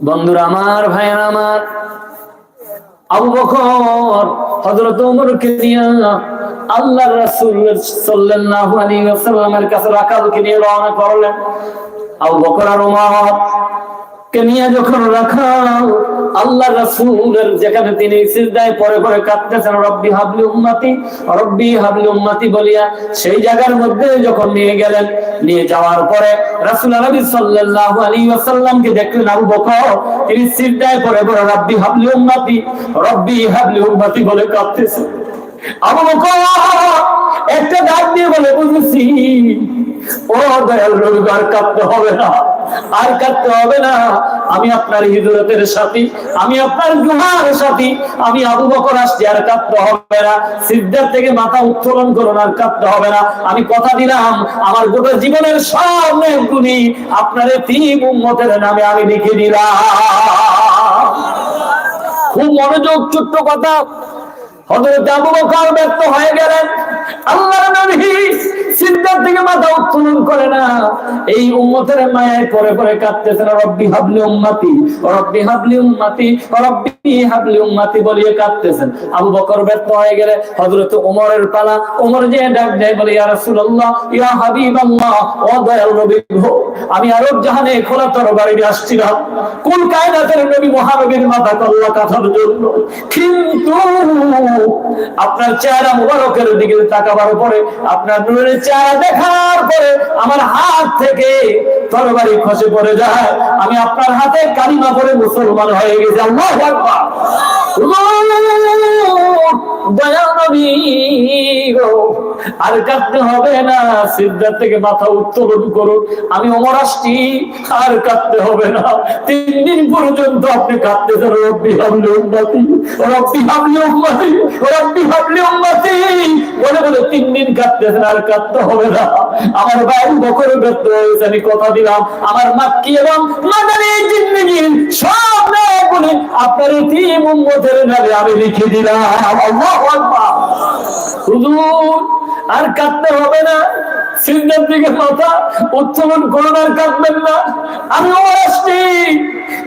বন্ধুরা আমার, ভাইয়ের আমার, আবু বকর, হযরত ওমরকে নিয়ে আল্লাহর রাসূল সাল্লাল্লাহু আলাইহি ওয়াসাল্লামের কাছে রাকাবকে নিয়ে রওনা করলেন। আবু বকর আর ওমর কে নিয়ে যখন রাখাও আল্লাহ রাসূলের যেখানে তিনি সিজদায় পরে পরে কাঁদতেছেন, রব্বি হাবলি উম্মতি, রব্বি হাবলি উম্মতি বলিয়া সেই জায়গার মধ্যে যখন নিয়ে গেলেন, নিয়ে যাওয়ার পরে রাসূল নবী সাল্লাল্লাহু আলাইহি ওয়াসাল্লামকে দেখলেন আবু বকর, তিনি সিজদায় পরে পরে রব্বি হাবলি উম্মতি, রব্বি হাবলি উম্মতি বলে কাঁদতেছেন আবু বকর একটা ডাক দিয়ে বলে, বুঝেছি। ও দয়াল রবি আর কাঁদতে হবে না। আর কাঁদতে হবে না, আমি আপনার হিজরতের সাথী, আমি আপনার গুহার সাথী, আমি আবু বকর আসছি, আর কাঁদতে হবে না। সিদ্ধার থেকে মাথা উত্তোলন করুন, আর কাঁদতে হবে না। আমি কথা দিলাম, আমার গোটা জীবনের সব গুণী আপনার তিন উম্মতের নামে আমি লিখে দিলাম। খুব মনোযোগ, ছোট্ট কথা। হযরত আবু বকর ব্যর্থ হয়ে গেলেন। আল্লাহর নবী সিদ্ধার থেকে মাথা উত্তোলন করে না। এই উম্মতের পরে পরে রব্বি হাবলি উম্মতি, রব্বি হাবলি উম্মতি, রব্বি হাবলি উম্মতি বলিয়ে কাঁদতেছেন। আবু বকর ব্যর্থ হয়ে গেলে পালা। যে ডাক দেয় বলে, ইয়া রাসূলুল্লাহ, ইয়া ও দয়াল নবী গো, আমি আরব জাহানে খোলা তরবারি আসছিলাম কোন কায়নাতের নবী মহানবীর মাথা কল্লা কাঁথার জন্য। কিন্তু আপনার চেহারা মুবারকের দিকে তাকাবার পরে আপনার নূরের চেহারা দেখার পরে আমার হাত থেকে তরবারি খসে পড়ে যায়। আমি আপনার হাতে কালিমা পরে মুসলমান হয়ে গেছি। আল্লাহু আর কাঁদতে হবে না, সিদ্ধার থেকে মাথা উত্তোলন করুন। আমি অমর আসছি, আর কাঁদতে হবে না। তিন দিন পর্যন্ত আপনি কাঁদতেছেন রব্বি হাবলি উম্মতি, রব্বি হাবলি উম্মতি, রব্বি হাবলি উম্মতি। বলে বলে, তিন দিন কাঁদতেছেন আর কাঁদতে হবে না। আমার ভাই বকরে ব্যর্থ হয়েছে, আমি কথা দিলাম। আমার মাক্কি এবং মাদানী জিন্দেগির সব নয় বলে আপনার তিন উম্মতের নামে আমি লিখে দিলাম। হুজুর, আর কাঁদতে হবে না। সিজদার দিকে মাথা উত্তোলন করুন আর কাঁদবেন না। আমি আসছি।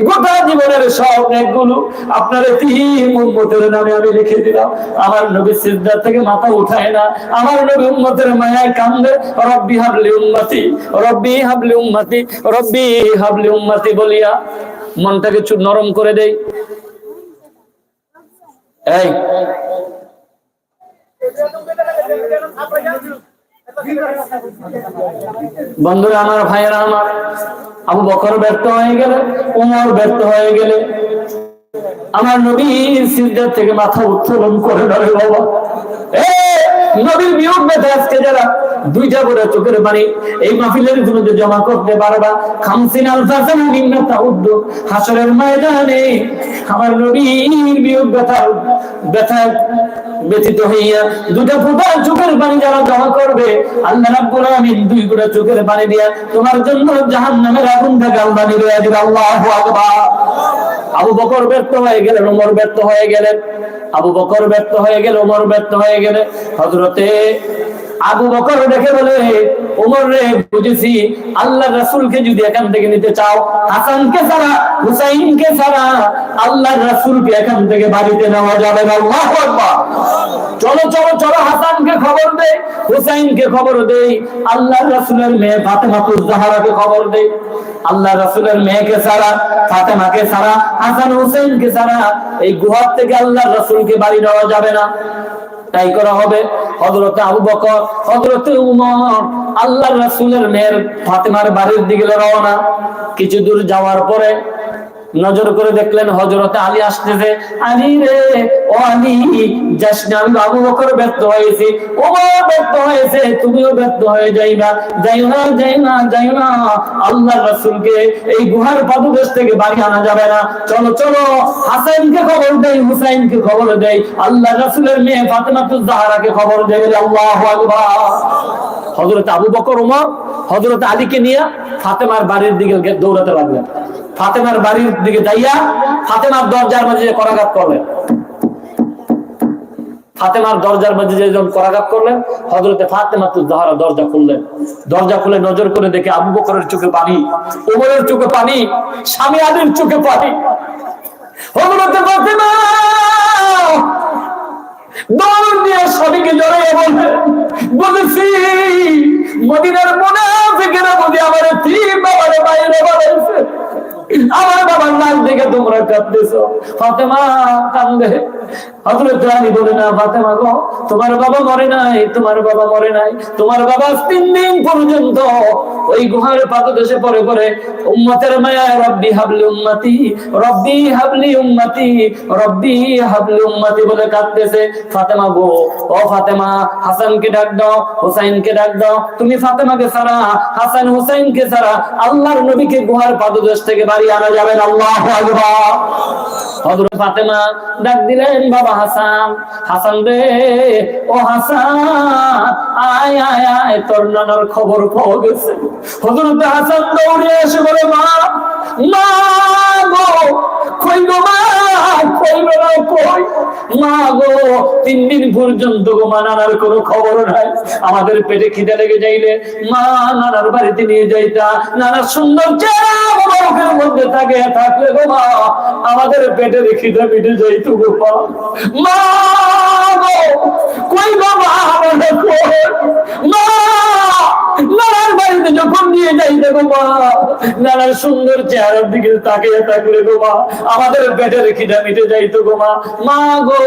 গোটা জীবনের সবগুলো আপনার তিন উম্মতের নামে আমি লিখে দিলাম। আমার নবী সিজদার থেকে মাথা উঠায় না। আমার নবী উম্মতের মায়ায় কান্দে, রব্বি হাবলি উম্মতি, রব্বি হাবলি উম্মতি, রব্বি হাবলি উম্মতি বলিয়া মনটাকে নরম করে দেই। এই। বন্ধুরা, আমার ভাইয়েরা, আমার আবু বকর ব্যর্থ হয়ে গেলে, উমর ব্যর্থ হয়ে গেলে, আমার নবী সিদ্ধার থেকে মাথা উত্তোলন করে ধরে বাবা এ নবীর বিয়োগ ব্যথা আজকে যারা দুইটা করে চোখের পানি, এই মাহফিলের গুলোতে জমা করতে পারবা। খামসিন আল ফাসান নিম্ন তাউদ্দ হাসরের ময়দানে। আমার নবীর বিয়োগ ব্যথা ব্যথা ব্যথিত হইয়া দুটা ফুটা চোখের পানি যারা জমা করবে, আল্লাহ রাব্বুল আমিন দুই ফুটা চোখের পানি দিয়া তোমার জন্য জাহান্নামের আগুন থেকে আল্লাহ নিয়ে দিবে। আল্লাহু আকবার। আবু বকর ব্যর্থ হয়ে গেলেন, ওমর ব্যর্থ হয়ে গেলেন। আবু বকর ব্যর্থ হয়ে গেল ওমর ব্যর্থ হয়ে গেলে হযরতে আবু বকর দেখে বলে আল্লাহ রাসূলকে এখান থেকে বাড়িতে নেওয়া যাবে না। চলো চলো চলো, হাসানকে খবর দে খবর দেই আল্লাহ রাসূলের মেয়ে ফাতেমাতুজ জাহরাকে খবর দেই। আল্লাহ রাসূলের মেয়েকে ছাড়া, ফাতেমাকে হাসান এই গুহার থেকে আল্লাহ রাসূলকে বাড়ি নেওয়া যাবে না। তাই করা হবে। হজরত আবু বকর হজরত উমর আল্লাহ রাসুলের মেয়ের ফাতেমার বাড়ির দিকে রওনা। কিছু দূর যাওয়ার পরে নজর করে দেখলেন হজরতে আলী আসতেছে, আলী রে, ও আলী, যাস না, আমি আবু বকর ব্যর্থ হয়েছি। ও ব্যর্থ হয়েছে, তুমিও ব্যর্থ হয়ে যাইবা। যাইও না যাই না যাই না। আল্লাহ রাসূলকে এই গুহার পাদদেশ থেকে বাড়ি আনা যাবে না। চলো চলো হাসাইনকে খবর দেই, হুসাইনকে খবর দেই। আল্লাহ রাসূলের মেয়ে ফাতেমাতুজ জাহরাকে খবর দেই আল্লাহু আকবার। হযরত আবু বকর ওমর হযরত আলীকে নিয়ে ফাতেমার বাড়ির দিকে দৌড়াতে লাগলেন। ফাতেমার বাড়ির দিকে যাইয়া ফাতেমার দরজার মাঝে করাঘাত করলেন। ফাতেমার দরজার মধ্যে যে যখন করাঘাত করলেন হজরতে ফাতেমা জাহারা দরজা খুললেন। দরজা খুলে নজর করে দেখে আবু বকরের চোখে পানি, ওমরের চোখে পানি, স্বামী আলীর চোখে পানি। হজরতে ফাতেমা দৌড় দিয়ে স্বামীকে জড়াইয়ে বলবে বলেছি, মদিনার মনে থেকে বুঝি আমার তিন বাবারে বাইরে বাড়াইছে আমার বাবার নাক দেখে তোমরা কাঁদতেছ। ফাতেমা কান্দে। হজরত আলী বলে, না ফাতেমা গো, তোমার বাবা মরে নাই, তোমার বাবা মরে নাই। তোমার বাবা তিন দিন পর্যন্ত ওই গুহার পাদদেশে পরে পরে উম্মতের মায়া রব্বি হাবলি উম্মতি, রব্বি হাবলি উম্মতি, রব্বি হাবলি উম্মতি বলে কাঁদতেছে ফাতেমা গো। ও ফাতেমা, হাসানকে ডাক দাও, হুসাইনকে ডাক দাও। তুমি ফাতেমাকে ছাড়া, হাসান হুসাইনকে ছাড়া আল্লাহর নবীকে গুহার পাদদেশ থেকে বাড়ি আনা যাবেন আল্লাহ ডাক দিলেন বাবা হাসান হাসান রে ও হাসান আয় আয় আয়, তোর নানার খবর পাওয়া গেছে। হাসান দৌড়ে এসে বলে, মা মা গো, কই গো মা, কই গো মা, কই? মা গো, তিন দিন পর্যন্ত গো মা, নানার কোনো খবর নাই। আমাদের পেটে খিদে লেগে যাইলে, মা, নানার বাড়িতে নিয়ে যাইতা। নানার সুন্দর চেহারা মধ্যে থাকে, থাকলে গো মা, আমাদের পেটে খিদে মিটে যাইতো গো মা নানার সুন্দর চেহারার দিকে তাকিয়ে থাকলে গো মা, আমাদের পেটের খিদা মিটে যাইতো গো মা। মা গো,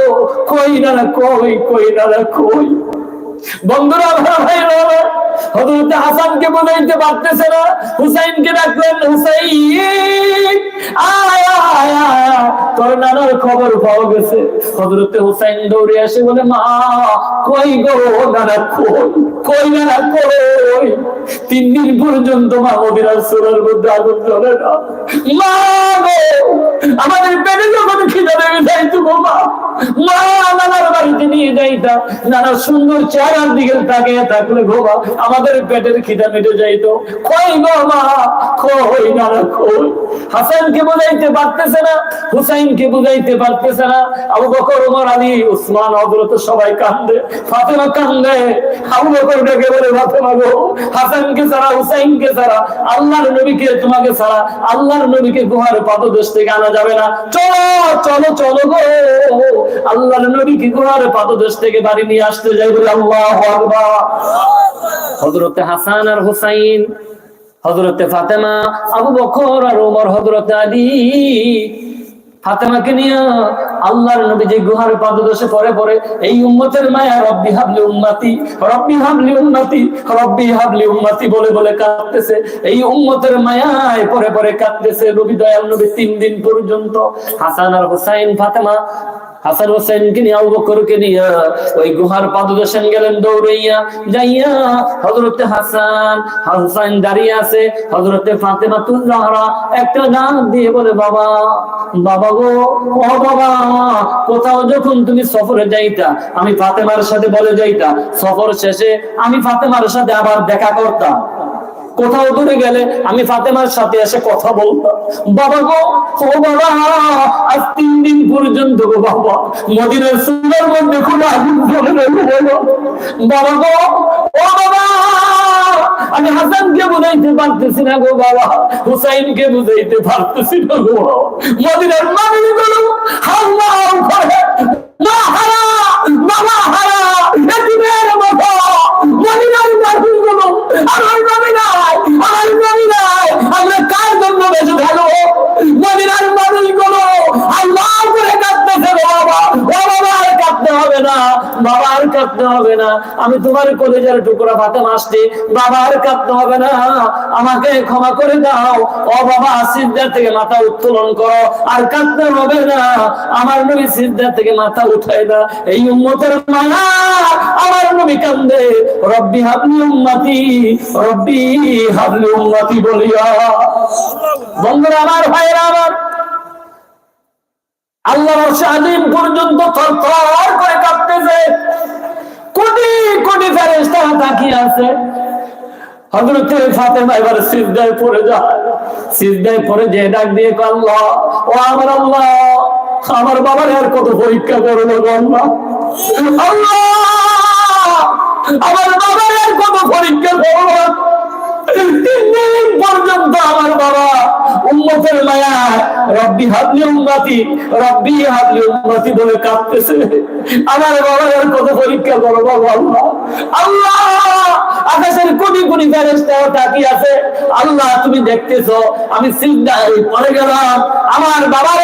কই নানা, কই কই নানা, কই? বন্ধুরা হুসাইন দৌড়ে আসে বলে, মা, কই গো নানা, কই কই নানা, কই? তিন দিন পর্যন্ত মা সুরের মধ্যে আগুন না। মা গো, আমাদের পেটে যখন খিদে গো মা মা নানার বাড়িতে নিয়ে যাইতা, নানার সুন্দর চেহারার দিকে তাকিয়ে থাকলে গো মা আমাদের পেটের খিদা মিটে যাইতো। কই কই নানা কই? বুঝাইতে পারতেছে না বুঝাইতে পারতেছে না। আবু বকর ওমর আলী, উসমান, হযরত সবাই কান্দে, ফাতেমা কান্দে, আবু বকর ডেকে বলে, ফাতেমা গো ছাড়া ছাড়া, আল্লাহর নবীকে তোমাকে ছাড়া, আল্লাহর নবীকে গুহার পাদদেশ থেকে আনা যাবে না। চলো চলো চলো গো। আল্লাহর নবীকে গুহার পাদদেশ থেকে বাড়ি নিয়ে আসতে যাই বলে আল্লাহু হযরতে হাসান আর হুসাইন, হযরতে ফাতেমা, আবু বকর আর ওমর হযরতে আলী। ফাতেমাকে নিয়ে আল্লাহর নবী যে গুহার পাদদেশে পরে পরে এই উম্মতের মায়া রব্বি হাবলি উম্মতি, রব্বি হাবলি উম্মতি, রব্বি হাবলি উম্মতি বলে বলে কাঁদতেছে। এই উম্মতের মায়ায় পরে পরে কাঁদতেছে নবী দয়াল নবী তিন দিন পর্যন্ত। হাসান আর হুসাইন, ফাতেমা হাসান হোসেনকে নিয়ে, আবু বকরকে নিয়ে, ওই গুহার পাদদেশন গেলেন দৌড়াইয়া, যাইয়া হযরতে হাসান হাসান দাঁড়িয়ে আছে, হযরতে ফাতেমা তুল জাহরা একটা গান দিয়ে বলে, বাবা বাবা গো, ও বাবা, কোথাও যখন তুমি সফরে যাইতা, আমি ফাতেমার সাথে বলে যাইতা, সফর শেষে আমি ফাতেমার সাথে আবার দেখা করতাম। কোথাও দূরে গেলে আমি ফাতেমার সাথে এসে কথা বলতাম। বাবা গো, ও আজ তিন দিন পর্যন্ত গো বাবা, মদিনার সুন্দর মধ্যে খুব আগুন বলো। বাবা গো, ও বাবা, আমি হাসানকে বুঝাইতে পারতেছি না গো বাবা, হুসাইনকে বুঝাইতে পারতেছি না গো মদিনার মানুষগুলো হাল্লা করে। বাবা আর কাঁদতে হবে না। আমি তোমার কলেজের টুকরা ভাতে মাসছি বাবা আর কাঁদতে হবে না। আমাকে ক্ষমা করে দাও। ও বাবা সিদ্ধার থেকে মাথা উত্তোলন করো। আর কাঁদতে হবে না। আমার নবী সিদ্ধার থেকে মাথা উঠাই না এই উম্মতের মায়া আমার নবী কান্দে। রব্বি হাবলি উম্মতি, রব্বি হাবলি উম্মতি বলিয়া। বন্ধুরা, আমার ভাইরা আমার আল্লাহ শাহিম পর্যন্ত থর থর করে কাঁপতেছে। কোটি কোটি ফেরেস্তা তাকিয়ে আছে। যে ডাক দিয়ে ও আমার আমার বাবার আর কত পরীক্ষা করল আমার বাবার আর কত পরীক্ষা দিন পর্যন্ত আমার বাবা মায়া, রব্বি রব্বি বলে কাঁদতেছে। আমার বাবার কত পরীক্ষা করব আল্লাহ। আল্লাহ, আকাশের কোটি কোটি আছে। আল্লাহ, তুমি দেখতেছো, আমি সিজদায় পড়ে গেলাম। আমার বাবার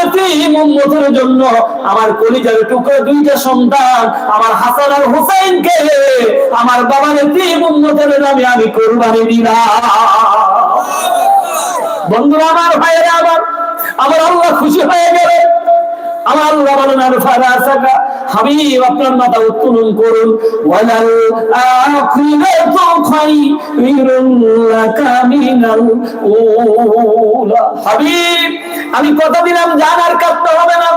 উম্মতের জন্য আমার কলিজার টুকরো দুইটা সন্তান, আমার হাসান আর হুসাইনকে আমার বাবার নামে আমি কোরবানি দিলাম। বন্ধুরা আমার ভাইয়েরা আমার আমার আল্লাহ খুশি হয়ে গেলে। আমার আল্লাহ বলেন আর ফারাসাকা হাবিব, আপনার মাথা উত্তোলন করুন। ওয়ালাল আখিরাতু খায়রুল লাকা মিনাল উলা। হাবিব, আমি কথা দিলাম, জান আর কাঁদতে হবে না।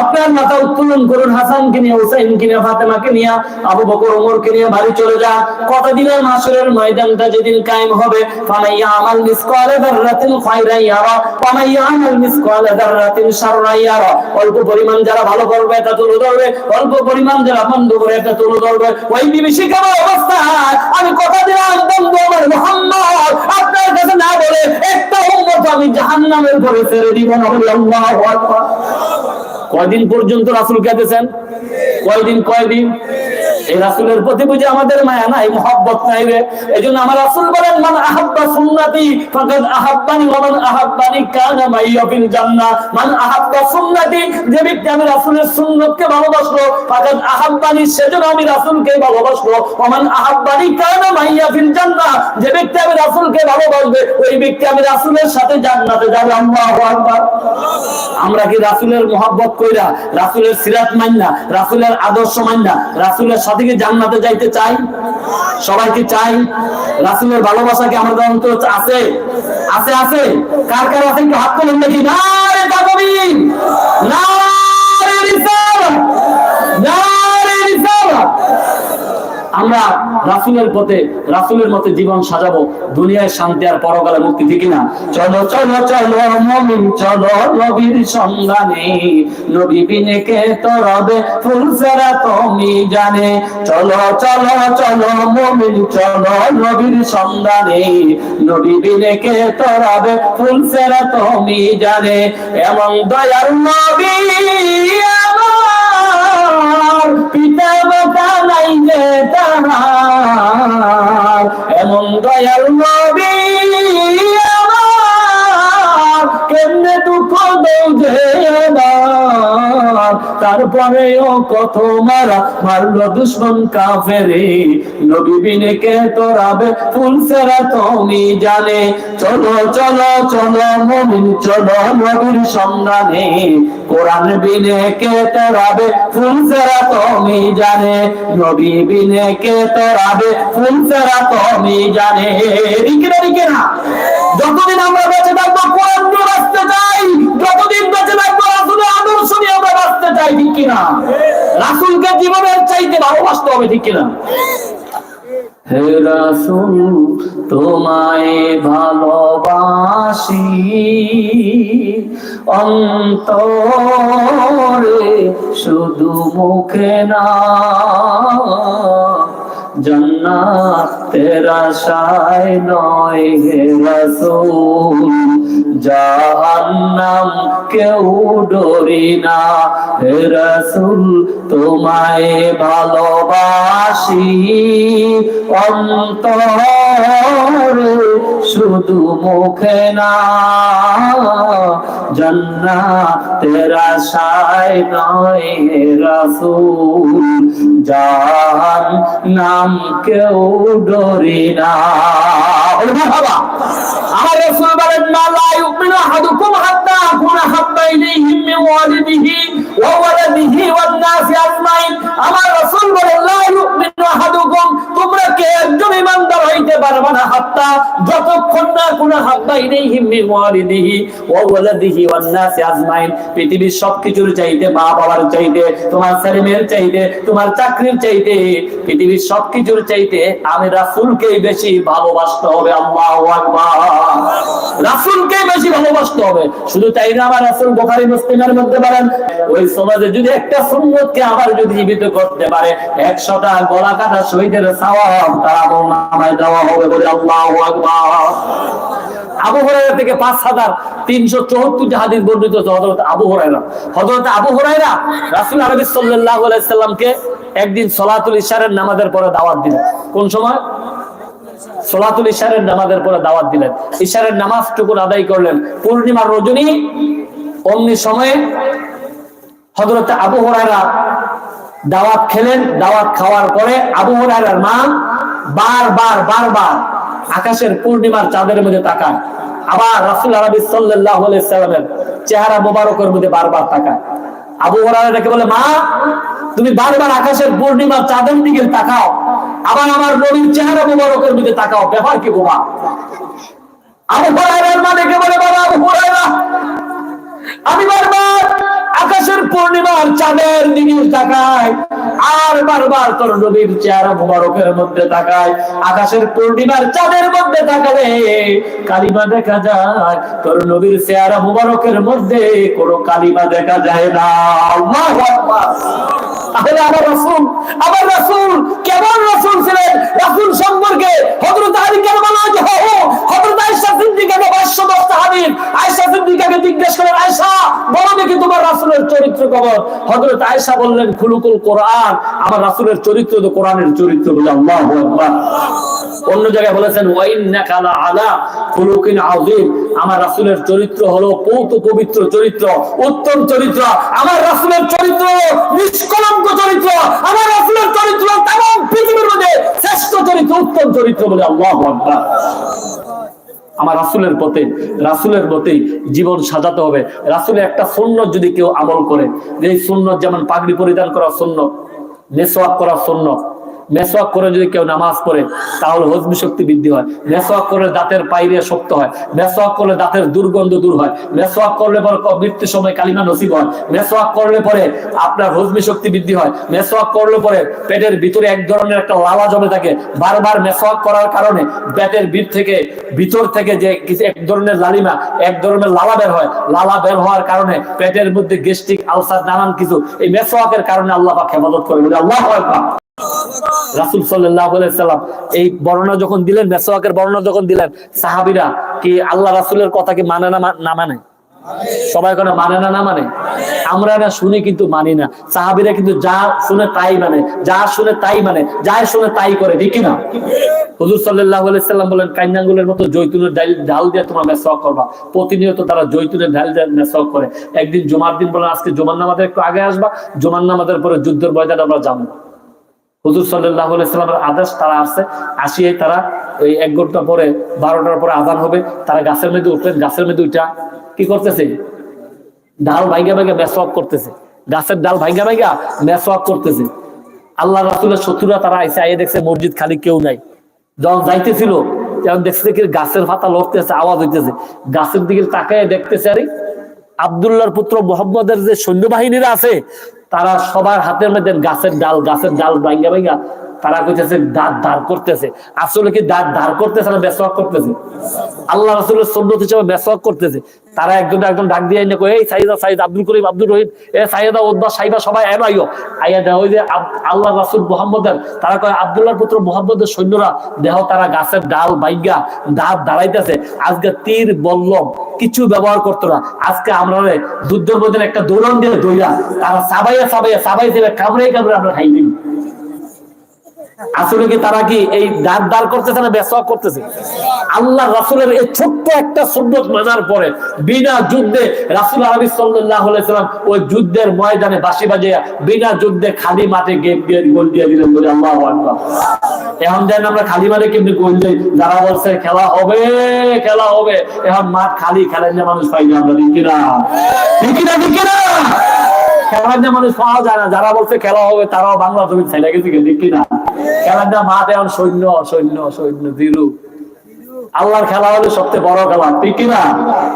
আপনার মাথা উত্তোলন করুন, হাসানকে নিয়ে, হুসাইনকে নিয়ে, ফাতেমাকে নিয়ে, আবু বকর, ওমরকে নিয়ে বাড়ি চলে যা। কথা দিলাম আসরের ময়দানটা যেদিন কায়েম হবে। ফামাইয়া আমাল মিসকালে দাররাতিন খায়রান ইয়ারা। ফামাইয়া আমাল মিসকালে দাররাতিন শাররান ইয়ারা। অল্প পরিমাণ যারা ভালো করবে এটা তুলে ধরবে অল্প পরিমাণ যারা বন্ধ করে এটা তরু দরকার ওই বিভীষিকার অবস্থা আমি কথা দিলাম বন্ধু আমার মোহাম্মদ, আপনার কাছে না বলে একটা উন্মত আমি জাহান্নামের ঘরে ছেড়ে দিব না আল্লাহু আকবার। কয়দিন পর্যন্ত রাসূল কেঁদেছেন? কয়দিন কয়দিন? এই রাসূলের প্রতি বুঝে আমাদের মায়া নাই, মহব্বত নাই রে। এই জন্য আমার রাসুল বলেন, মান আহাব্বা সুন্নতি ফাকাদ আহাব্বানি ওয়া মান আহাব্বানি কানা মাইয়া ফিল জান্নাহ। মান আহাব্বা সুন্নতি, যে ব্যক্তি আমি রাসূলের সুন্নতকে ভালোবাসলো, ফাকাদ আহাব্বানি, সেজন্য আমি রাসূলকে ভালোবাসলো। ওয়া মান আহাব্বানি কানা মাইয়া ফিল জান্নাহ। যে ব্যক্তি আমি রাসূলকে ভালোবাসবে, ওই ব্যক্তি আমি রাসূলের সাথে জান্নাতে যাবে। আল্লাহু আকবার। আমরা কি রাসূলের মহব্বত কইরা রাসুলের সিরাত মান্না রাসুলের আদর্শ মান্না রাসুলের সাথে কি জান্নাতে যাইতে চাই? সবাই কি চাই? রাসুলের ভালোবাসা কি আমাদের অন্তর আছে? আছে আছে। কার কার আছে? কি হাত তুলুন দেখি। না রে না আমরা রাসুলের পথে, রাসুলের মতে জীবন সাজাবো। দুনিয়ায় শান্তি আর পরকালে মুক্তি ঠিক না চলো চলো চলো, মমিন, চলো, নবীর সন্ধানে। নবী বিনে কে তরবে? ফুল সেরা তুমি জানে। চলো চলো চলো, মমিন, চলো, নবীর সন্ধানে। নবী বিনে কে তরবে? ফুল সেরা তুমি জানে। এমন দয়ার নবী আমার পিতা মাতা নাই যে তাহার। এমন দয়াল নবী তারপরেও কত মারা মারলো দুশ্মন কাফেরে নবী কে তোরাবে ফুল সেরা তুমি জানে। চলো চলো চলো, মমিন, চলো, নবীর সন্ধানে। কোরআন বিনে কে তোরাবে ফুল সেরা তুমি জানে। নবী বিনে কে তোরাবে ফুল সেরা তুমি জানে। রিকে না রিকে না যতদিন আমরা বেঁচে থাকব, কোরআন বাঁচতে চাই। যতদিন বেঁচে থাকব আদর্শ নিয়ে আমরা বাঁচতে চাই, ঠিক কিনা? রাসূলকে জীবনের চাইতে ভালোবাসতে হবে, ঠিক কিনা? হে রাসূল, তোমায় ভালোবাসি। অন্তরে শুধু মুখে না, জন্নাতের আশায় নয় হে রাসূল। জাহান্নাম কেউ ডরি না। হে রাসূল তোমায় ভালোবাসি। অন্তরে শুধু মুখে না, জন্নাতের আশায় নয় হে রাসূল, জাহান নাম কেউ ডরি না। আমার রাসূল বলেন না লা হাত্তা ওয়ালিদিহি ওয়া পৃথিবীর সবকিছুর চাইতে, মা বাবার চাইতে, তোমার চাইতে, তোমার চাকরির চাইতে, পৃথিবীর সবকিছুর চাইতে আমি বেশি ভালোবাসতে হবে বেশি ভালোবাসতে হবে। শুধু তাই না, আমার রাসূল বোখারি, মুসলিমের মধ্যে বলেন, ওই সমাজে যদি একটা সুন্নতকে আবার যদি জীবিত করতে পারে, একশোটা গলা কাটা শহীদের সওয়াব তার আমল নামায় দেওয়া হবে বলে আল্লাহু আকবার। আবু হুরায়রা থেকে পাঁচ হাজার তিনশো চৌহত্তরটি হাদিস বর্ণিত হযরত আবু হুরায়রা। হযরত আবু হুরায়রা রাসূল আরবি সাল্লাল্লাহু আলাইহি সাল্লামকে একদিন সলাতুল ইশারের নামাজের পরে দাওয়াত দিলেন। কোন সময়? সলাতুল ইশারের নামাজের পরে দাওয়াত দিলেন। ইশারের নামাজটুকু আদায় করলেন। পূর্ণিমার রজনী অমনি সময়ে হযরত আবু হুরায়রা দাওয়াত খেলেন। দাওয়াত খাওয়ার পরে আবু হুরায়রার মা বারবার বারবার আকাশের পূর্ণিমার চাঁদের মধ্যে তাকায়। আবার রাসূল আরবি সাল্লাল্লাহু সাল্লামের চেহারা মোবারকের মধ্যে বারবার তাকায়। আবু হুরায়রা ডেকে বলে, মা, তুমি বারবার আকাশের পূর্ণিমার চাঁদের দিকে তাকাও। আবার আমার নবীর চেহারা মোবারকের মধ্যে তাকাও। ব্যাপার কি বোমা? আবু হুরায়রার মা ডেকে বলে, বাবা, আবু হুরায়রা, আমি বারবার আকাশের পূর্ণিমার চাঁদের দিকে তাকাই আর বারবার তোর নবীর চেহারা মুবারকের মধ্যে তাকাই আকাশের পূর্ণিমার চাঁদের মধ্যে তাকালে কালিমা দেখা যায়, তোর নবীর চেহারা মুবারকের মধ্যে কোনো কালিমা দেখা যায় না। তাহলে আমার রাসূল আমার রাসূল কেমন রাসূল ছিলেন? রাসূল সম্পর্কে আয়েশা সিদ্দিকাকে 510 হাদিস আয়েশা সিদ্দিকাকে জিজ্ঞেস করেন আয়েশা, বলো দেখি তোমার রাসুলের চরিত্র কবর। হজরত আয়সা বললেন, খুলুকুল কোরআন। আমার রাসুলের চরিত্র তো কোরআনের চরিত্র বলে আল্লাহ অন্য জায়গায় বলেছেন ওয়াইন নাকালা আলা খুলুকিন আযীম। আমার রাসুলের চরিত্র হলো পৌত পবিত্র চরিত্র, উত্তম চরিত্র। আমার রাসুলের চরিত্র নিষ্কলঙ্ক চরিত্র। আমার রাসুলের চরিত্র তাম পৃথিবীর মধ্যে শ্রেষ্ঠ চরিত্র, উত্তম চরিত্র বলে আল্লাহ আকবার। আমার রাসুলের পথে, রাসুলের পথেই জীবন সাজাতে হবে। রাসুলের একটা সুন্নত যদি কেউ আমল করে যে সুন্নত যেমন পাগড়ি পরিধান করা সুন্নত নেশোয়াক করা সুন্নত মেসওয়াক করে যদি কেউ নামাজ পড়ে, তাহলে হজমি শক্তি বৃদ্ধি হয়। মেসওয়াক করলে দাঁতের পাইরে শক্ত হয়। মেসওয়াক করলে দাঁতের দুর্গন্ধ দূর হয়। মেসওয়াক করলে পরে মৃত্যুর সময় কালিমা নসিব হয়। মেসওয়াক করলে পরে আপনার হজমি শক্তি বৃদ্ধি হয়। মেসওয়াক করলে পরে পেটের ভিতরে এক ধরনের একটা লালা জমে থাকে। বারবার মেসওয়াক করার কারণে পেটের ভিত থেকে, ভিতর থেকে যে কিছু এক ধরনের লালিমা, এক ধরনের লালা বের হয়। লালা বের হওয়ার কারণে পেটের মধ্যে গেস্ট্রিক আলসার, নানান কিছু এই মেসওয়াকের কারণে আল্লাহ পাক হেফাজত করে বলে, আল্লাহ রাসুল সাল্লাম এই বর্ণনা যখন দিলেন মেসওয়াকের বর্ণনা যখন দিলেন, সাহাবিরা কি আল্লাহ রাসুলের কথা কি মানে না না মানে? সবাই কোনো মানে না না মানে? আমরা না শুনি কিন্তু মানি না। সাহাবিরা কিন্তু যা শুনে তাই মানে যা শুনে তাই মানে যা শুনে তাই করে, ঠিক না হুজুর সাল্লাহ সাল্লাম বলেন কাইনাঙ্গুলের মতো জৈতুনের ডাল ডাল দিয়ে তোমরা মেসওয়াক করবা। প্রতিনিয়ত তারা জৈতুনের ডাল দিয়ে মেসওয়াক করে। একদিন জুমার দিন বলেন, আজকে জুমার একটু আগে আসবা, জুমার পরে যুদ্ধের ময়দানে আমরা যাব। হুজুর সাল্লাহ সাল্লামের আদেশ তারা আসছে, আসিয়ে তারা ওই এক ঘণ্টা পরে, বারোটার পরে আদান হবে, তারা গাছের মধ্যে উঠলেন, গাছের মধ্যে উঠা কি করতেছে? ডাল ভাইগা ভাইগা মেসওয়াক করতেছে। গাছের ডাল ভাইগা ভাইগা মেসওয়াক করতেছে। আল্লাহ রাসুলের শত্রুরা তারা আইসে, আইয়ে দেখছে মসজিদ খালি কেউ নাই। যখন যাইতেছিল যখন দেখছে কি গাছের পাতা লড়তেছে, আওয়াজ হইতেছে। গাছের দিকে তাকায় দেখতেছে, আরে আবদুল্লাহর পুত্র মোহাম্মদের যে সৈন্যবাহিনীরা আছে, তারা সবার হাতের মধ্যে গাছের ডাল গাছের ডাল ভাঙ্গা ভাঙ্গা তারা কইতেছে, দাঁত ধার করতেছে। আসলে কি দাঁত ধার করতেছে না বেসওয়াক করতেছে? আল্লাহ রাসূলের সুন্নত হিসেবে বেসওয়াক করতেছে। তারা একজন একজন ডাক দিয়ে এনে কই এই সাইদা সাইদ আব্দুল করিম আব্দুল রহিম, এ সাইদা উদ্বা, সাইবা, সবাই এম আইও আইয়া দেয়, ওই যে আল্লাহ রাসূল মুহাম্মদের তারা কয়, আব্দুল্লাহর পুত্র মুহাম্মদের সৈন্যরা দেহ তারা গাছের ডাল বাইগা দাঁত দাঁড়াইতেছে আজকে তীর, বল্লম কিছু ব্যবহার করতো না। আজকে আমরা যুদ্ধের মধ্যে একটা দৌড়ন দিয়ে দৌড়া তারা সাবাইয়া সাবাইয়া সাবাই দিলে কামড়ে কামড়ে আমরা খাই দিই। আসলে কি তারা কি এই দাঁত দাঁড় করতেছে না বেসওয়াক করতেছে? আল্লাহ রাসূলের এই ছোট্ট একটা সুন্নত মানার পরে বিনা যুদ্ধে রাসূল সাল্লাল্লাহু সাল্লাম ওই যুদ্ধের ময়দানে বাঁশি বাজিয়ে বিনা যুদ্ধে খালি মাঠে গেট দিয়ে গোল দিয়ে দিলেন বলে আল্লাহু এখন দেন আমরা খালি মাঠে কেমনি গোল দিই? যারা বলছে খেলা হবে খেলা হবে, এখন মাঠ খালি খেলেন না মানুষ পাই না আমরা দেখি না দেখি না দেখি না খেলার যে মানুষ পাওয়া যায় না, যারা বলছে খেলা হবে, তারাও বাংলা জমি ছেলে গেছে দেখি না খেলার যে মাঠে এখন সৈন্য সৈন্য সৈন্য, জিরু। আল্লাহর খেলা হলো সবচেয়ে বড় খেলা, ঠিক কি না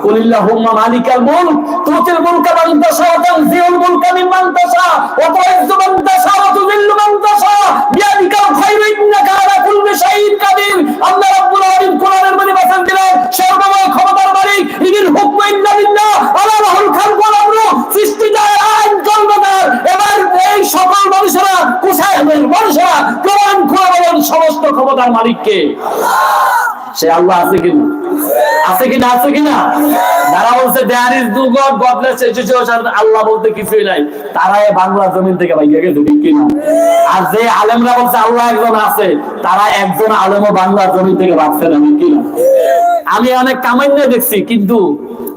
কুলিল্লাহ হুম্মা মালিকাল মুলক, তুতিল মুলকা মান তাশা ওয়া তানজিউল মুলকা মিম্মান তাশা, ওয়া তুইজ্জু মান তাশা, ওয়া তুযিল্লু মান তাশা। বিয়াদিকাল খায়রু ইন্নাকা আলা কুল্লি শাইইন কাদির। আল্লাহ রাব্বুল আলামিন কোরআনের মধ্যে বায়ান দিলেন, সর্বময় ক্ষমতার মালিক, ইনিল হুকমু ইল্লা লিল্লাহ আলা লাহুল খালকু সকল মানুষেরা, কুসাইমের মানুষেরা প্রমাণ করে বলেন সমস্ত ক্ষমতার মালিককে। সে আল্লাহ আছে কিন্তু আছে কিনা আছে কিনা যারা বলছে there is two God godless এসেছে আল্লাহ বলতে কিছুই নাই। তারাই বাংলা জমিন থেকে ভাই গেছে, ঠিক কিনা আর যে আলেমরা বলছে, আল্লাহ একজন আছে, তারা একজন আলেমও বাংলা জমিন থেকে ভাবছে না, ঠিক কিনা আমি অনেক কামান্যা দেখছি, কিন্তু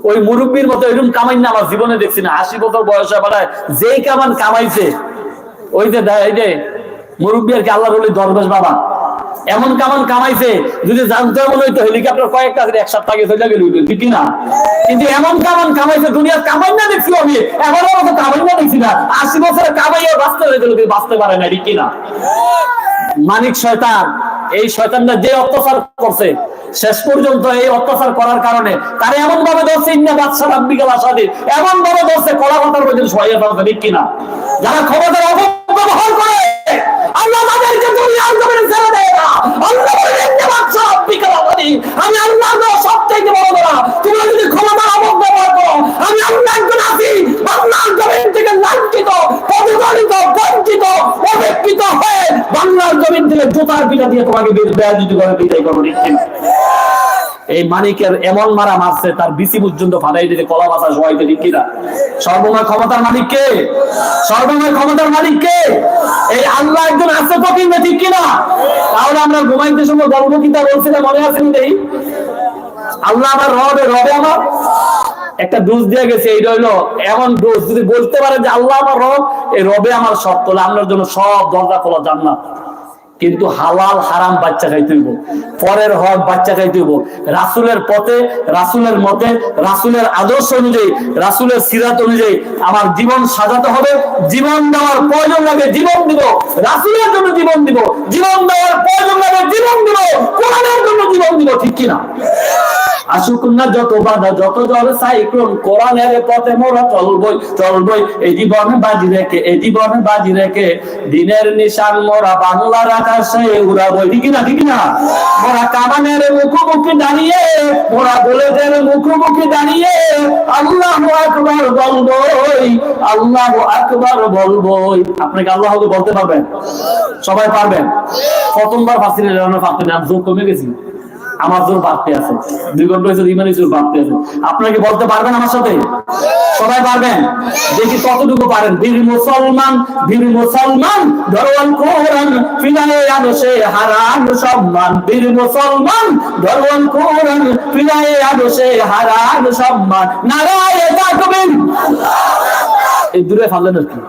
ওই মুরব্বীর মতো এরকম কামান্যা আমার জীবনে দেখছি না। আশি বছর বয়সে বেলায় যেই কামান কামাইছে ওই যে এই যে মুরব্বী আর কি আল্লাহ রলি দরবেশ বাবা, এমন কামান কামাইছে, যদি জানতে মনে হইতো হেলিকপ্টার কয়েকটা এক সপ্তাহ আগে চলে গেল ঠিক না কিন্তু এমন কামান কামাইছে, দুনিয়ার কামাই না দেখছি আমি এমন মতো কামাই না দেখছি না, আশি বছরের কামাইয়া বাঁচতে হয়ে গেল বাঁচতে পারে না ঠিক কিনা? মানিক শয়তান, এই শয়তানটা যে অত্যাচার করছে, শেষ পর্যন্ত এই অত্যাচার করার কারণে তারা এমন ভাবে ধরছে, ইন্না বাদশাহ আব্বিকাল আসাদি এমন ভাবে ধরছে, কলা কথার পর্যন্ত সহায় ফেলছে, ঠিক কিনা? যারা ক্ষমতার অপব্যবহার করে আল্লাহ তাদেরকে দুনিয়ার জমিনে ছেড়ে দেয়। আমি বড় ধরা তুমি যদি করো আমি আল্লাহ একজন আছি বাংলার জমিন থেকে লাঞ্ছিত পদদলিত বঞ্চিত অপেক্ষিত হয়ে বাংলার জমিন থেকে জোতার পিঠা দিয়ে তোমাকে করে বিদায় এই মানিকের এমন মারা মারছে, তার বিসি পর্যন্ত ফাটাই দিতে, কলা সবাইতে ঠিক কিনা? সর্বময় ক্ষমতার মালিক কে? সর্বময় ক্ষমতার মালিক কে? এই আল্লাহ একজন আছে তো কিনা ঠিক কিনা? তাহলে আমরা ঘুমাইতে সময় গল্প কিতা বলছিলাম মনে আছেন নেই আল্লাহ আমার রবে রবে আমার। একটা দোষ দিয়ে গেছে এই রইল এমন দোষ। যদি বলতে পারে যে আল্লাহ আমার রব, এই রবে আমার সব তোলা আপনার জন্য সব দরজা খোলা জান্নাত। কিন্তু হালাল, হারাম বাচ্চা খাইতে হইব। পরের হক বাচ্চা খাইতে হইব। রাসুলের পথে, রাসুলের মতে, রাসুলের আদর্শ অনুযায়ী, রাসুলের সিরাত অনুযায়ী আমার জীবন সাজাতে হবে। জীবন দেওয়ার প্রয়োজন লাগে জীবন দিব। রাসুলের জন্য জীবন দিব। জীবন দেওয়ার প্রয়োজন লাগে জীবন দিব। কোরআনের জন্য জীবন দিব, ঠিক কিনা আসুক না যত বাধা, যত জল সাইক্লোন কোরআনের পথে মোরা চলবই চলবই। এই জীবনে বাজি রেখে, এই জীবনে বাজি রেখে, দিনের নিশান মোরা বাংলার আকাশে উড়াবই ঠিক না ঠিক না ওরা কামানের মুখোমুখি দাঁড়িয়ে ওরা গোলেদের মুখোমুখি দাঁড়িয়ে, আল্লাহ বলবই আল্লাহ বলবই। বলতে পারবেন? সবাই পারবেন? প্রথমবার ফাঁসিলে রান্না নাম কমে গেছি। আমার জোর বাড়তে আছে। দুই ঘণ্টা হয়েছে ইমানি জোর বাড়তে আছে। আপনারা কি বলতে পারবেন আমার সাথে? সবাই পারবেন? দেখি কতটুকু পারেন। বীর মুসলমান বীর মুসলমান কোরআন হারান সম্মান। বীর মুসলমান কোরআন হারান সম্মান। নারায় তাকবীর। এই দূরে ফাললেন আর কি?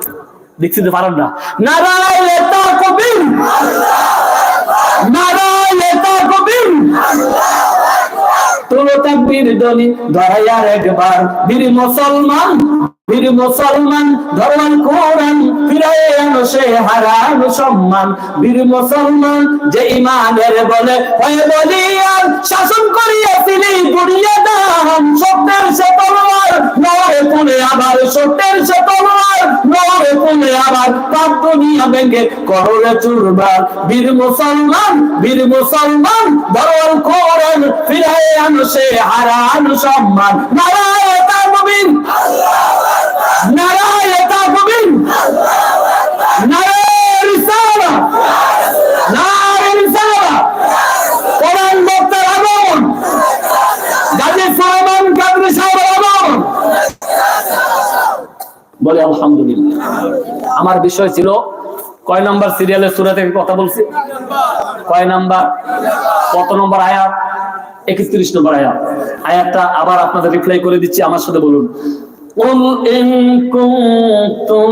দেখছি তো পারেন না। নারায় তাকবীর। নারায় ধ্বনি ধরাইয়ার একবার বীর মুসলমান বীর মুসলমান ধরওয়াল কোন সে হারান সম্মান, বীর মুসলমান যে ইমানের বলে হয়ে বলিয়ার শাসন করিয়াছিলি বুড়িয়ে দাম সত্যের সে তলোয়ার, নরে কোনে আবার সত্যের সে তলোয়ার, নরে কোনে আবার, পাপ দুনিয়া ভেঙে করলে চুরবার বীর মুসলমান বীর মুসলমান ধরওয়াল কোরআন ফিরাই আনো সে হারান সম্মান। নারায় তাকবীর নারায় তাকবীর বলে আলহামদুলিল্লাহ আমার বিষয় ছিল কয় নাম্বার সিরিয়ালের সুরা থেকে কথা বলছি কয় নাম্বার কত নম্বর আয়াত একত্রিশ নম্বর আয়াত আয়াতটা আবার আপনাদের রিপ্লাই করে দিচ্ছি আমার সাথে বলুন قل إن كنتم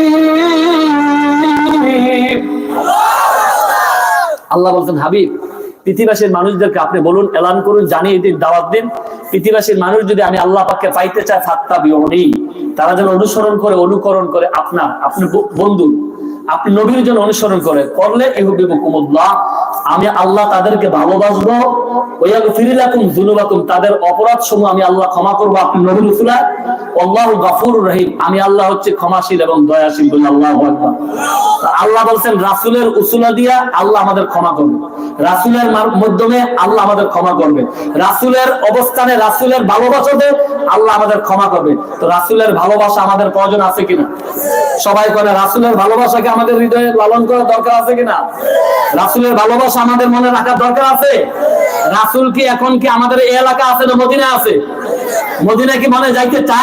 আল্লাহ বলছেন, হাবিব, পৃথিবীবাসীর মানুষদেরকে আপনি বলুন, এলান করুন, জানিয়ে দিন, দাওয়াত দিন। পৃথিবীবাসীর মানুষ যদি আমি আল্লাহ পাককে পাইতে চায় ফাত্তা বিওনি তারা যেন অনুসরণ করে, অনুকরণ করে আপনার আপনি বন্ধু। আপনি নবীর জন্য অনুসরণ করে করলে আমি আল্লাহ তাদেরকে ভালোবাসবো। ওয়াগফির লাকুম যুনুবাকুম, তাদের অপরাধ সমূহ আমি আল্লাহ ক্ষমা করব। আপনি নবী রাসূলা আল্লাহু রহিম। আমি আল্লাহ হচ্ছে ক্ষমাশীল এবং দয়াশীল বলে আল্লাহু আকবার। আল্লাহ রাসূলের উসুলা দিয়া আল্লাহ আমাদের ক্ষমা করবে। রাসূলের মাধ্যমে আল্লাহ আমাদের ক্ষমা করবে। রাসূলের অবস্থানে রাসূলের ভালোবাসাতে আল্লাহ আমাদের ক্ষমা করবে। তো রাসূলের ভালোবাসা আমাদের প্রয়োজন আছে কিনা? সবাই করে রাসূলের ভালোবাসাকে আমাদের হৃদয়ে লালন করা দরকার আছে কিনা? রাসুলের ভালোবাসা আমাদের মনে রাখার দরকার আছে? রাসুল কি এখন কি আমাদের এলাকা আছে না মদিনা আছে? মদিনা কি মনে যাইতে চায়?